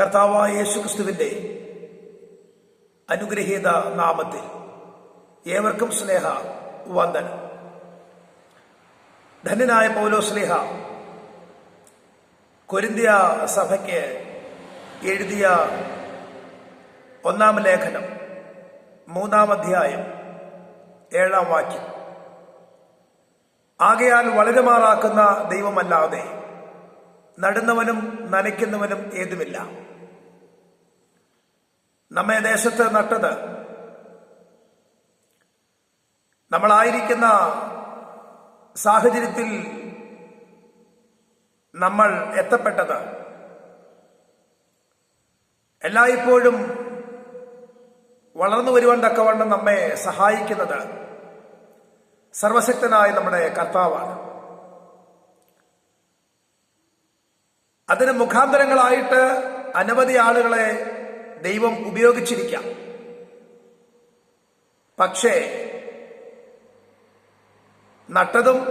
കർത്താവായ യേശു യേശുക്രിസ്തുവിന്റെ അനുഗ്രഹീത നാമത്തിൽ ഏവർക്കും സ്നേഹ വന്ദനം. ധന്യനായ പൗലോ സ്നേഹ കൊരിന്തിയ സഭയ്ക്ക് എഴുതിയ ഒന്നാം ലേഖനം മൂന്നാം അധ്യായം ഏഴാം വാക്യം. ആകയാൽ വളരുമാറാക്കുന്ന ദൈവമല്ലാതെ നടുന്നവനും നനയ്ക്കുന്നവനും ഏതുമില്ല. നമ്മെ ദേശത്ത് നട്ടത്. നമ്മളായിരിക്കുന്ന സാഹചര്യത്തിൽ നമ്മൾ എത്തപ്പെട്ടത്. എല്ലായ്പ്പോഴും വളർന്നു വരുവാൻ തക്കവണ്ണം നമ്മെ സഹായിക്കുന്നത് സർവശക്തനായ നമ്മുടെ കർത്താവാണ്. അതിന് മുഖാന്തരങ്ങളായിട്ട് അനവധി ആളുകളെ ദൈവം ഉപയോഗിച്ചിരിക്കാം. പക്ഷേ നട്ടതും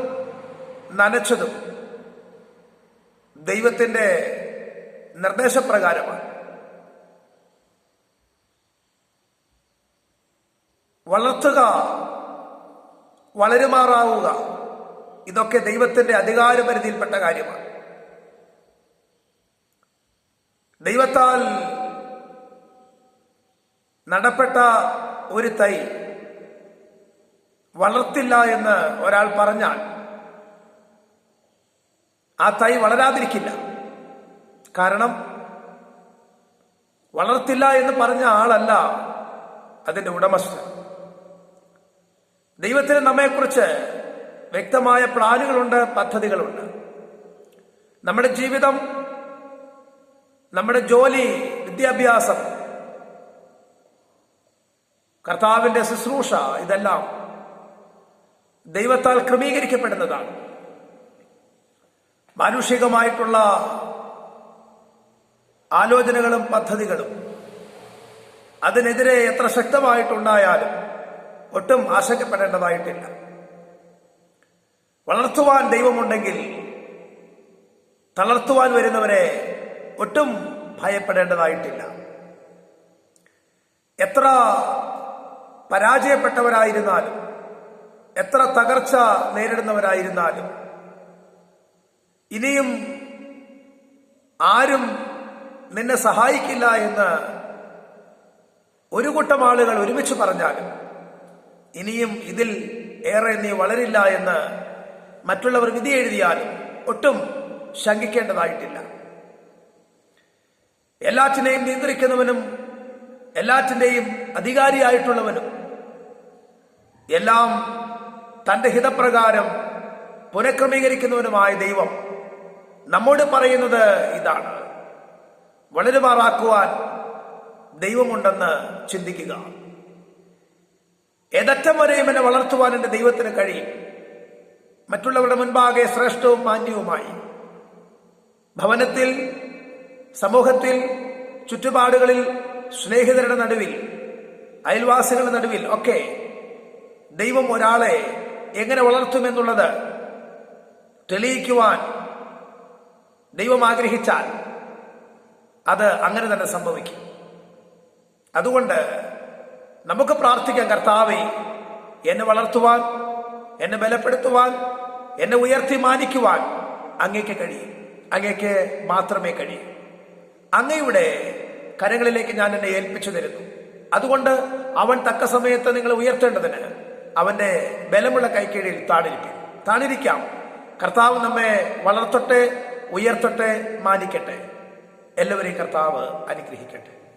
നനച്ചതും ദൈവത്തിന്റെ നിർദ്ദേശപ്രകാരമാണ്. വളർത്തുക വളരുമാറാവുക ഇതൊക്കെ ദൈവത്തിന്റെ അധികാരപരിധിയിൽപ്പെട്ട കാര്യമാണ്. ദൈവത്താൽ നടപ്പെട്ട ഒരു തൈ വളർത്തില്ല എന്ന് ഒരാൾ പറഞ്ഞാൽ ആ തൈ വളരാതിരിക്കില്ല. കാരണം വളർത്തില്ല എന്ന് പറഞ്ഞ ആളല്ല അതിന്റെ ഉടമസ്ഥ ദൈവത്തിന് നമ്മെക്കുറിച്ച് വ്യക്തമായ പ്ലാനുകളുണ്ട് പദ്ധതികളുണ്ട്. നമ്മുടെ ജീവിതം നമ്മുടെ ജോലി വിദ്യാഭ്യാസം കർത്താവിന്റെ ശുശ്രൂഷ ഇതെല്ലാം ദൈവത്താൽ ക്രമീകരിക്കപ്പെടുന്നതാണ്. മാനുഷികമായിട്ടുള്ള ആലോചനകളും പദ്ധതികളും അതിനെതിരെ എത്ര ശക്തമായിട്ടുണ്ടായാലും ഒട്ടും ആശങ്കപ്പെടേണ്ടതായിട്ടില്ല. വളർത്തുവാൻ ദൈവമുണ്ടെങ്കിൽ തളർത്തുവാൻ വരുന്നവരെ ഒട്ടും ഭയപ്പെടേണ്ടതായിട്ടില്ല. എത്ര പരാജയപ്പെട്ടവരായിരുന്നാലും എത്ര തകർച്ച നേരിടുന്നവരായിരുന്നാലും ഇനിയും ആരും നിന്നെ സഹായിക്കില്ല എന്ന് ഒരു കൂട്ടം ആളുകൾ ഒരുമിച്ച് പറഞ്ഞാലും ഇനിയും ഇതിൽ ഏറെ നീ വളരില്ല എന്ന് മറ്റുള്ളവർ വിധി എഴുതിയാലും ഒട്ടും ശങ്കിക്കേണ്ടതായിട്ടില്ല. എല്ലാറ്റിനെയും നിയന്ത്രിക്കുന്നവനും എല്ലാറ്റിന്റെയും അധികാരിയായിട്ടുള്ളവനും എല്ലാം തന്റെ ഹിതപ്രകാരം പുനഃക്രമീകരിക്കുന്നവനുമായ ദൈവം നമ്മോട് പറയുന്നത് ഇതാണ്. വളരുമാറാക്കുവാൻ ദൈവമുണ്ടെന്ന് ചിന്തിക്കുക. ഏതറ്റം വരെയും എന്നെ വളർത്തുവാൻ എന്റെ ദൈവത്തിന് കഴിയും. മറ്റുള്ളവരുടെ മുൻപാകെ ശ്രേഷ്ഠവും മാന്യവുമായി. ഭവനത്തിൽ സമൂഹത്തിൽ ചുറ്റുപാടുകളിൽ സ്നേഹിതരുടെ നടുവിൽ അയൽവാസികളുടെ നടുവിൽ ഒക്കെ ദൈവം ഒരാളെ എങ്ങനെ വളർത്തുമെന്നുള്ളത് തെളിയിക്കുവാൻ ദൈവം ആഗ്രഹിച്ചാൽ അത് അങ്ങനെ തന്നെ സംഭവിക്കും. അതുകൊണ്ട് നമുക്ക് പ്രാർത്ഥിക്കാം കർത്താവെ എന്നെ വളർത്തുവാൻ എന്നെ ബലപ്പെടുത്തുവാൻ എന്നെ ഉയർത്തി മാനിക്കുവാൻ അങ്ങേക്ക് കഴിയും. അങ്ങേക്ക് മാത്രമേ കഴിയൂ. അങ്ങയുടെ കരങ്ങളിലേക്ക് ഞാൻ എന്നെ ഏൽപ്പിച്ചു തരുന്നു. അതുകൊണ്ട് അവൻ തക്ക സമയത്ത് നിങ്ങൾ ഉയർത്തേണ്ടതിന് അവന്റെ ബലമുള്ള കൈക്കീഴിൽ താണിരിക്കും താണിരിക്കാം. കർത്താവ് നമ്മെ വളർത്തട്ടെ ഉയർത്തട്ടെ മാനിക്കട്ടെ. എല്ലാവരെയും കർത്താവ് അനുഗ്രഹിക്കട്ടെ.